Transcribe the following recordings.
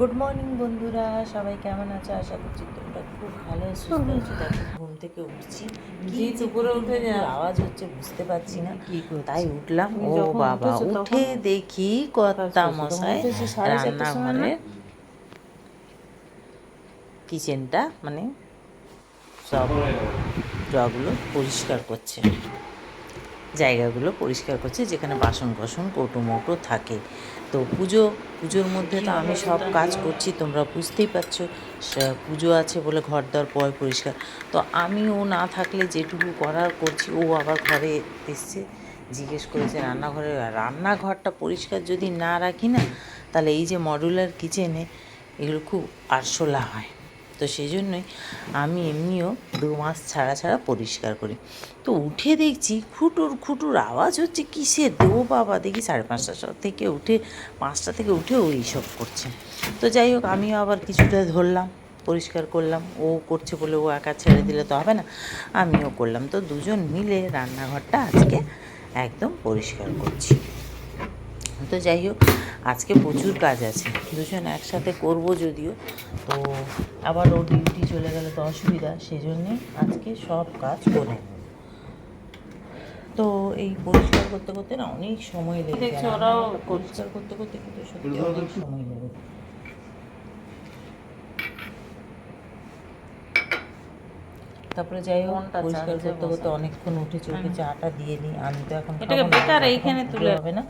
Good morning বন্ধুরা। সবাই কেমন আছো? আশা করছি তোমরা খুব ভালো সুস্থ আছো। দেখো ঘুম থেকে উঠছি। কি দুপুরে উঠে আওয়াজ হচ্ছে বুঝতে পারছি না। কি তাই উঠলাম। ও বাবা উঠে দেখি কর্তা মশাই রান্নাঘরে। কিচেনটা মানে সব জগুলো পরিষ্কার করছে। জায়গাগুলো পরিষ্কার করছে, যেখানে বাসন কোসন কৌটো থাকে। তো পুজো, পুজোর মধ্যে তো আমি সব কাজ করছি, তোমরা বুঝতেই পারছ পুজো আছে বলে ঘর দর পয় পরিষ্কার। তো আমি ও না থাকলে যেটুকু করার করছি, ও আবার ঘরে এসছে, জিজ্ঞেস করেছে রান্নাঘরে, রান্নাঘরটা পরিষ্কার যদি না রাখি না, তাহলে এই যে মডুলার কিচেনে এগুলো খুব আরশোলা হয়। তো সেই জন্যই আমি এমনিও দু মাস ছাড়া ছাড়া পরিষ্কার করি। তো উঠে দেখছি খুটুর খুটুর আওয়াজ হচ্ছে কিসের? দেবো বাবা, দেখি সাড়ে পাঁচটা থেকে উঠে, পাঁচটা থেকে উঠে ও এইসব করছে। তো যাই হোক, আমিও আবার কিছুটা ধরলাম, পরিষ্কার করলাম। ও করছে বলে ও একা ছেড়ে দিলে তো হবে না, আমিও করলাম। তো দুজন মিলে রান্নাঘরটা আজকে একদম পরিষ্কার করছি। তো যাই হোক আজকে প্রচুর কাজ আছে। দুজন একসাথে করব যদিও তো আবার ও ডিউটি চলে গেলে তো অসুবিধা সেই সেজন্যে আজকে সব কাজ করে তো এই পরিষ্কার করতে করতে না অনেক সময় লেগে যায়। ওরাও পরিষ্কার করতে করতে কিন্তু সত্যি অনেক সময় লেগে তারপরে যাই হোক পরিষ্কার করতে করতে অনেকক্ষণ উঠে চোখে চাটা দিয়ে নিই আমি তো এখন এটাকে বেকার এইখানে তুলে- হবে না।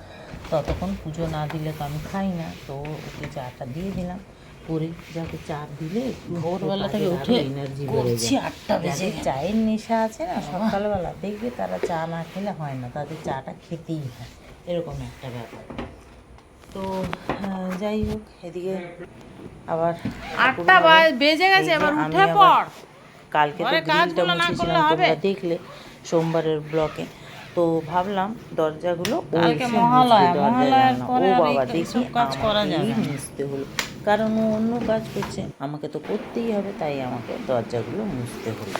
ততক্ষণ পুজো না দিলে তো আমি খাই না তো ওকে চাটা দিয়ে দিলাম। করে যাকে চা দিলে ভোরবেলা থেকে উঠে energy বেড়ে যায়। আটটা বেজে। চায়ের নেশা আছে না সকালবেলা দেখবে তারা চা না খেলে হয় না তাদের চাটা খেতেই হয়। এরকম একটা ব্যাপার। তো যাই হোক এদিকে আবার আটটা বেজে গেছে এবার উঠে পড়। কালকে তো গ্রিলটা মুছেছিলাম তোমরা দেখলে সোমবারের ব্লকে। তো ভাবলাম দরজাগুলো ও বাবা দেখি। মুছতে হলো। কারণ ও অন্য কাজ করছে আমাকে তো করতেই হবে তাই আমাকে দরজাগুলো মুছতে হলো।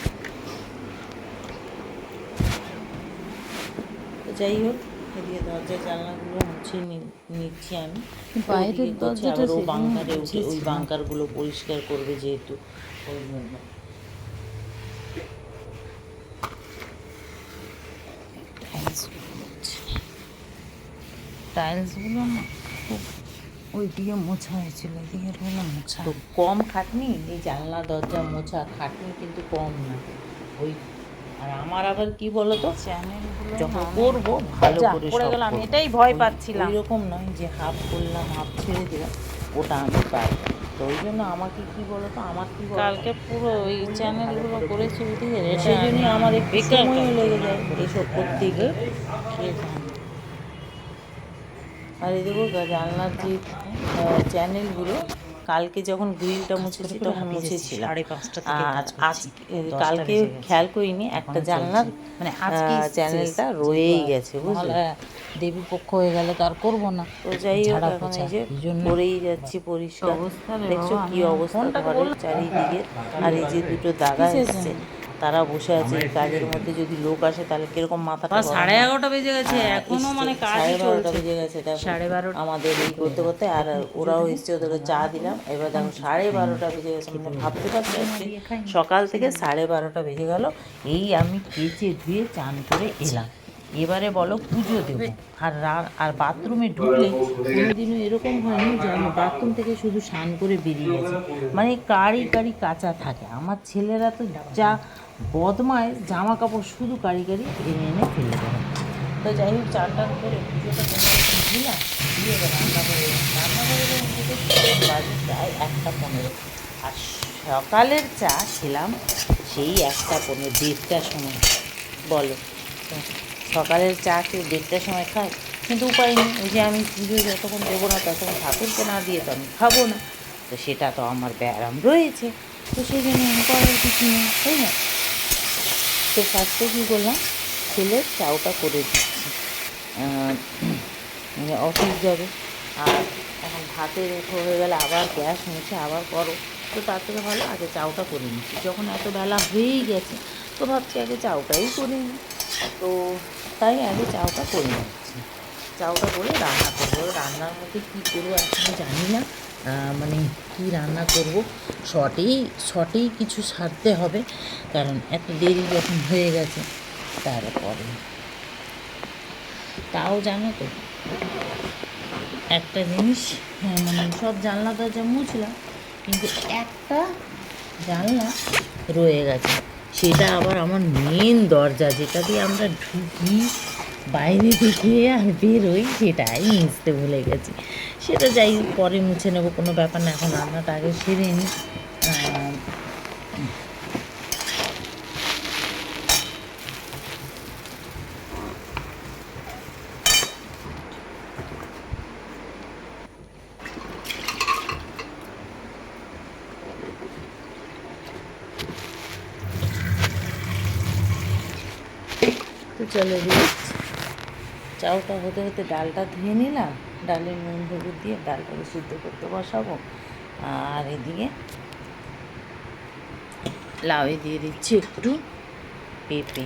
তো যাই হোক এদিকে দরজা জানলাগুলো মুছে নিচ্ছি আমি। বাইরের দরজাটা ও বাংকারে উঠে ওই। বাংকারগুলো পরিষ্কার করবে যেহেতু। ওই জন্য টাইলসগুলো না খুব ওই দিকে মোছা হয়েছিল এদিকে হলো মোছা। তো কম খাটনি এই জানলা দরজা মোছা খাটনি কিন্তু কম না। ওই আর আমার আবার কি বলতো? চ্যানেলগুলো যখন করব ভালো করে পড়ে গেলাম, এটাই ভয় পাচ্ছিলাম। ওইরকম নয় যে হাফ করলাম হাফ ছেড়ে দিলাম ওটা আমি না। তো ওই জন্য আমাকে কি বলতো আমার কি কালকে পুরো ওই চ্যানেলগুলো করেছি সেই জন্যই আমার একটু সময়ও লেগে যায় এইসব করতে গিয়ে। আর এই দেখো জানলার যে চ্যানেলগুলো কালকে যখন গ্রিলটা মুছেছি তখন মুছেছিলাম। আর আজ কালকে খেয়াল করিনি একটা জানলার মানে চ্যানেলটা রয়েই গেছে বুঝলে? দেবী পক্ষ হয়ে গেলে তো আর করব না। তো যাই হোক ঝাড়া এখন এই যে এই জন্য করেই যাচ্ছি পরিষ্কার। দেখছ কি আমি অবস্থা ঘরের চারিদিকে। আর এই যে দুটো দাদা এসছে। তারা বসে আছে এই কাজের মধ্যে যদি লোক আসে তাহলে কীরকম মাথাটা সাড়ে এগারোটা বেজে গেছে আর এখনও মানে সাড়ে বারোটা বেজে গেছে সাড়ে বারোটা। আমাদের এই করতে করতে আর ওরাও এসছে ওদেরকে চা দিলাম। এবার দেখো সাড়ে বারোটা বেজে গেছে মানে ভাবতে পারছি আজকে সকাল থেকে সাড়ে বারোটা বেজে গেল। এই আমি কেচে ধুয়ে চান করে এলাম। এবারে বলো পুজো দেবো। আর আর বাথরুমে ঢুকলে কোনোদিনও এরকম হয়নি যে আমি বাথরুম থেকে শুধু স্নান করে বেরিয়ে গেছি। মানে কারি কারি কাঁচা থাকে। আমার ছেলেরা তো যা বদমায় জামা কাপড় শুধু কারি কারি এনে এনে ফেলে দেয়। তো যাই হোক চার টান করে পুজোটা দিলাম। দিয়ে রান্না করে। রান্না করে বাজে প্রায় একটা পনেরো। আর সকালের চা খেলাম সেই একটা পনেরো দেড়টার সময়। বলো। সকালের চা কেউ দেড়টার সময় খায় কিন্তু উপায় নেই। ওই যে আমি পুজো যতক্ষণ দেবো না, ততক্ষণ ঠাকুরকে না দিয়ে তো আমি খাব না। তো সেটা তো আমার ব্যায়াম রয়েছে। তো সেই জন্য করার কিছু নেই, তাই না? তো ফার্স্টে কী করলাম? ছেলের চাউটা করে দিচ্ছি। মানে অফিস যাবে। আর এখন ভাতের হয়ে গেলে আবার গ্যাস মুছে আবার করো। তো তার থেকে ভালো আগে চাউটা করে নিচ্ছি। যখন এত বেলা হয়েই গেছে, তো ভাবছি আগে চাউটাই করে নিই। তো তাই আগে চাউটা করে নিচ্ছি চাউটা করে রান্না করব। রান্নার মধ্যে কী করব এখনও জানি না। মানে কি রান্না করব? শর্টেই শর্টেই কিছু সারতে হবে। কারণ এত দেরি যখন হয়ে গেছে তারপরে। তাও জানো তো একটা জিনিস হ্যাঁ, মানে সব জানলা দরজা মুছলাম কিন্তু একটা জানলা রয়ে গেছে। সেটা আবার আমার মেন দরজা, যেটা দিয়ে আমরা ঢুকি, বাইরে থেকে আর বেরোই, সেটাই মুছতে ভুলে গেছি। সেটা যাই পরে মুছে নেব, কোনো ব্যাপার না। এখন রান্নাটা আগে সেরে নিই আহ, তো চলো রিচ চাউটা হতে হতে ডালটা ধুয়ে নিলাম। ডালের নুন হলুদ দিয়ে ডালটাকে সিদ্ধ করতে বসাবো। আর এদিকে লাউয়ে দিয়ে দিচ্ছি একটু পেঁপে।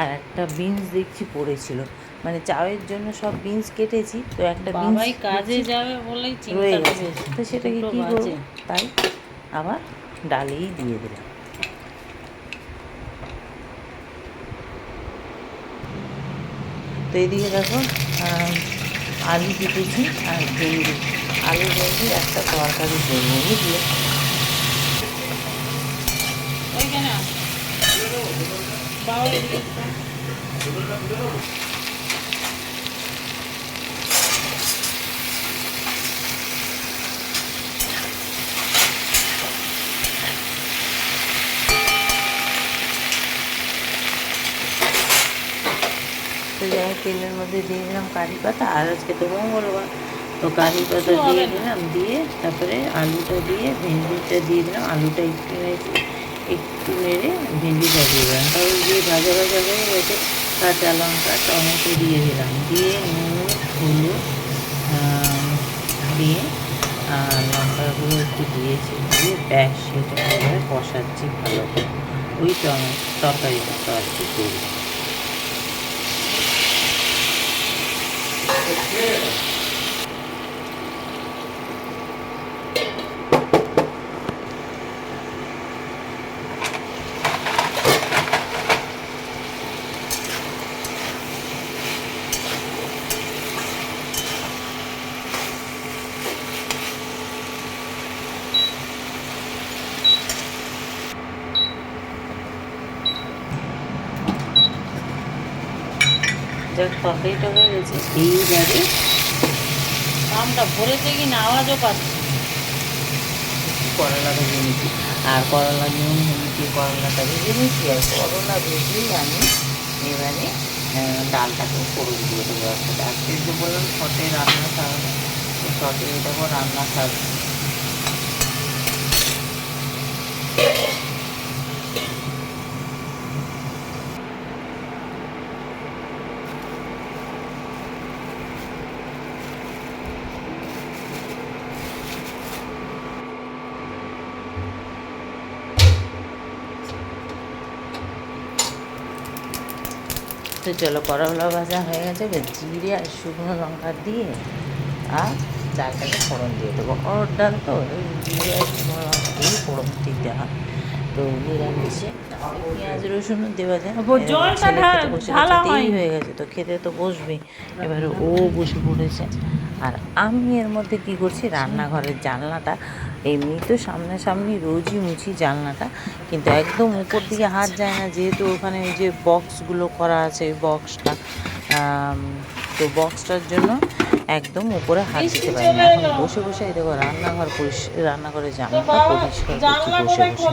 আর একটা বিনস দেখছি পড়েছিল। মানে চাউয়ের জন্য সব বিনস কেটেছি তো একটা বাবাই কাজে যাবে বলেই রয়ে চিন্তা গেছে তো সেটাকে দুটো কী করব? তাই আবার ডালেই দিয়ে দিলাম। তো এদিকে দেখো আলু কেটেছি আর ভেন্ডি। আলু, ভেন্ডি, একটা তরকারি করব, বুঝলে? Thank আস। বাবা এদিকে এসো। তো যাই হোক, তেলের মধ্যে দিয়ে দিলাম কারি পাতা আর আজকে তো মঙ্গলবার। তো কারি পাতা দিয়ে দিলাম দিয়ে তারপরে আলুটা দিয়ে ভেন্ডিটা দিয়ে দিলাম। আলুটা একটু নেড়ে একটু নেড়ে ভেন্ডিটা দিয়ে দিলাম। তারপর দিয়ে ভাজা ভাজা হয়ে গেছে কাঁচা লঙ্কা টমেটো দিয়ে দিলাম। দিয়ে নুন হলুদ দিয়ে আর লঙ্কাগুলো একটু দিয়েছি দিয়ে ব্যাস সেটা এবারে কষাচ্ছি ভালো করে। ওই টমেটো তরকারি মতো আর কি করি Yeah. যাক তরকারিটা হয়ে গেছে এইবারে আমটা ভরেছে কি না আওয়াজও পাচ্ছি করলা ভেজে নিচ্ছি আর করলা হলুদ দিয়ে করলাটা ভেজে নিচ্ছি আর করলা ভেজেই আমি এবারে ডালটাকে ফোড়ন দিয়ে দেবো আজকে বললাম শটে রান্না তো শটে দেবো রান্না শাক তো চলো করলা ভাজা হয়ে গেছে জিরে আর শুকনো লঙ্কা দিয়ে আর ডালটাকে ফোড়ন দিয়ে দেবো। ওর ডাল তো জিরে আর শুকনো লঙ্কা দিয়ে ফোড়ন দিতে হয়। তো নিরামিষে পেঁয়াজ রসুন দেওয়া যায়। হয়ে গেছে তো খেতে তো বসবে। এবার ও বসে পড়েছে। আর আমি এর মধ্যে কি করছি? রান্নাঘরের জানলাটা এমনি তো সামনাসামনি রোজই মুছি জানলাটা কিন্তু একদম উপর দিকে হাত যায় না যেহেতু ওখানে ওই যে বক্সগুলো করা আছে ওই বক্সটা তো বক্সটার জন্য একদম উপরে হাত দিতে পারি না এখন বসে বসে এই দেখো রান্নাঘর পরিষ্কার রান্নাঘরের জানলাটা পরিষ্কার করছি বসে বসে।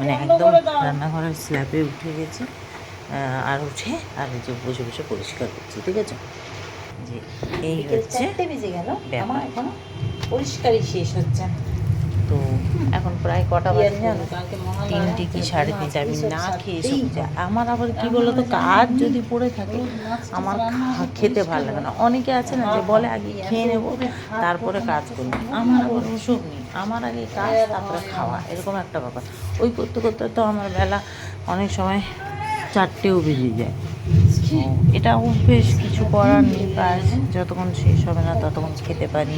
মানে একদম রান্নাঘরের স্ল্যাবে উঠে গেছি আর উঠে আর এই যে বসে বসে পরিষ্কার করছি ঠিক আছে? যে এই হচ্ছে বেজে গেল ব্যাপার। এখনও পরিষ্কারই শেষ হচ্ছে না। তো এখন প্রায় কটা বাজে। জানো তিনটে কি সাড়ে তিনটে? আমি না খেয়ে এসব আমার আবার কি বলতো কাজ যদি পড়ে থাকে আমার খেতে ভালো লাগে না। অনেকে আছে না যে বলে আগে খেয়ে নেব তারপরে কাজ করব। আমার আবার ওসব নেই। আমার আগে কাজ তারপরে খাওয়া এরকম একটা ব্যাপার। ওই করতে করতে তো আমার বেলা অনেক সময় চারটেও বেজে যায়। এটা অভ্যেস কিছু করার নেই কাজ। যতক্ষণ শেষ হবে না ততক্ষণ খেতে পারি।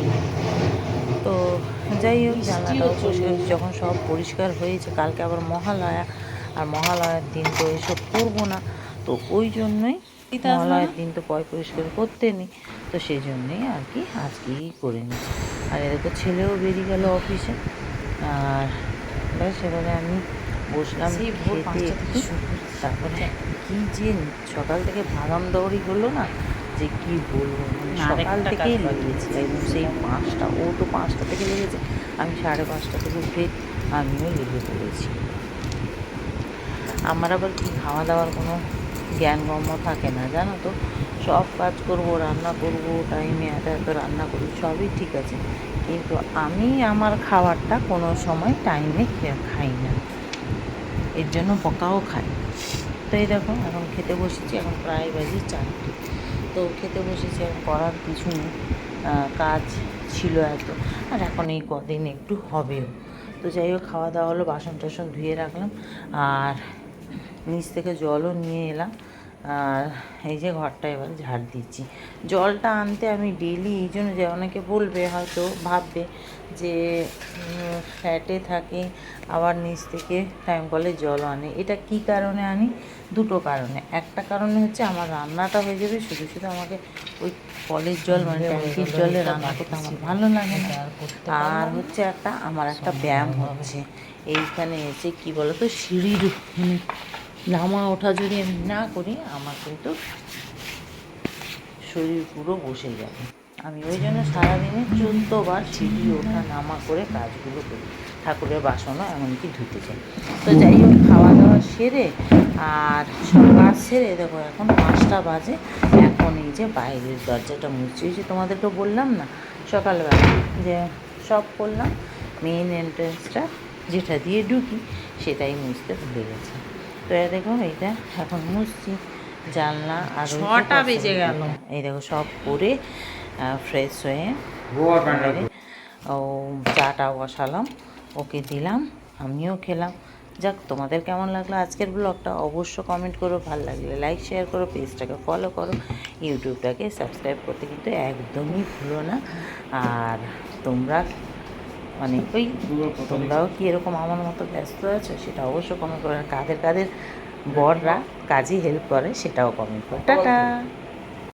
তো যাই হোক জানলাটাও পরিষ্কার যখন সব পরিষ্কার হয়েছে কালকে আবার মহালয়া আর মহালয়ার দিন তো এসব করব না। তো ওই জন্যই মহালয়ার দিন তো পয় পরিষ্কার করতে নেই। তো সেই জন্যই আর কি আজকেই করে নিচ্ছি। আর এদিকে ছেলেও বেরিয়ে গেল অফিসে। আর ব্যাস এবারে আমি বসলাম খেতে একটু। তারপরে কি যে সকাল থেকে ভাগাম দৌড়ি হলো না যে কি বলব মানে সকাল থেকেই লেগেছে। একদম সেই পাঁচটা ও তো পাঁচটা থেকে লেগেছে। আমি সাড়ে পাঁচটা থেকে উঠে আমিও লেগে পড়েছি। আমার আবার কি খাওয়া দাওয়ার কোনো জ্ঞানগম্য থাকে না জানো তো? সব কাজ করব রান্না করব টাইমে এত এত রান্না করি সবই ঠিক আছে। কিন্তু আমি আমার খাবারটা কোনো সময় টাইমে খাই না। এর জন্য বকাও খাই। তো এই দেখো এখন খেতে বসেছি এখন প্রায় বাজে চারটে। তো খেতে বসেছি, আর করার কিছু কাজ ছিল এত। আর এখন এই কদিন একটু হবেও। তো যাই হোক, খাওয়া দাওয়া হলো বাসন টাসন ধুয়ে রাখলাম। আর নিচ থেকে জলও নিয়ে এলাম। আর এই যে ঘরটা এবার ঝাড় দিচ্ছি। জলটা আনতে আমি ডেলি এই জন্য যে অনেকে বলবে হয়তো ভাববে যে ফ্ল্যাটে থাকে আবার নিচ থেকে টাইম কলে জল আনে। এটা কি কারণে আনি? দুটো কারণে। একটা কারণে হচ্ছে আমার রান্নাটা হয়ে যাবে শুধু শুধু আমাকে ওই কলের জল মানে ট্যাঙ্কির জলে রান্না করতে আমার ভালো লাগে না। আর হচ্ছে একটা আমার একটা ব্যায়াম হচ্ছে। এইখানে এসে কি বলতো সিঁড়ির মানে নামা ওঠা যদি আমি না করি, আমার কিন্তু শরীর পুরো বসে যাবে। আমি ওই জন্য সারাদিনে চোদ্দ বার সিঁড়ি ওঠা নামা করে কাজগুলো করি। ঠাকুরের বাসনও এমনকি ধুতে চাই। তো যাই হোক খাওয়া দাওয়া সেরে আর সব কাজ সেরে দেখো এখন পাঁচটা বাজে। এখন এই যে বাইরের দরজাটা মুছছি। যে তোমাদেরকে বললাম না, সকালবেলা যে সব করলাম মেইন এন্ট্রেন্সটা যেটা দিয়ে ঢুকি, সেটাই মুছতে ভুলে গেছি। তো এই দেখো এইটা এখন মুছছি জানলা আর ছটা বেজে গেল। এই দেখো সব করে ফ্রেশ হয়ে ও চাটা বসালাম ওকে দিলাম আমিও খেলাম। যাক তোমাদের কেমন লাগল আজকের ব্লগটা অবশ্য কমেন্ট করো ভালো লাগলে লাইক শেয়ার করো পেজটাকে ফলো করো। ইউটিউবটাকে সাবস্ক্রাইব করতে কিন্তু একদমই ভুলো না। আর তোমরা মানে ওই তোমরাও কি এরকম আমার মতো ব্যস্ত আছো? সেটা অবশ্য কমে করে কাদের কাদের বররা কাজে হেল্প করে সেটাও কমে করে। টাটা!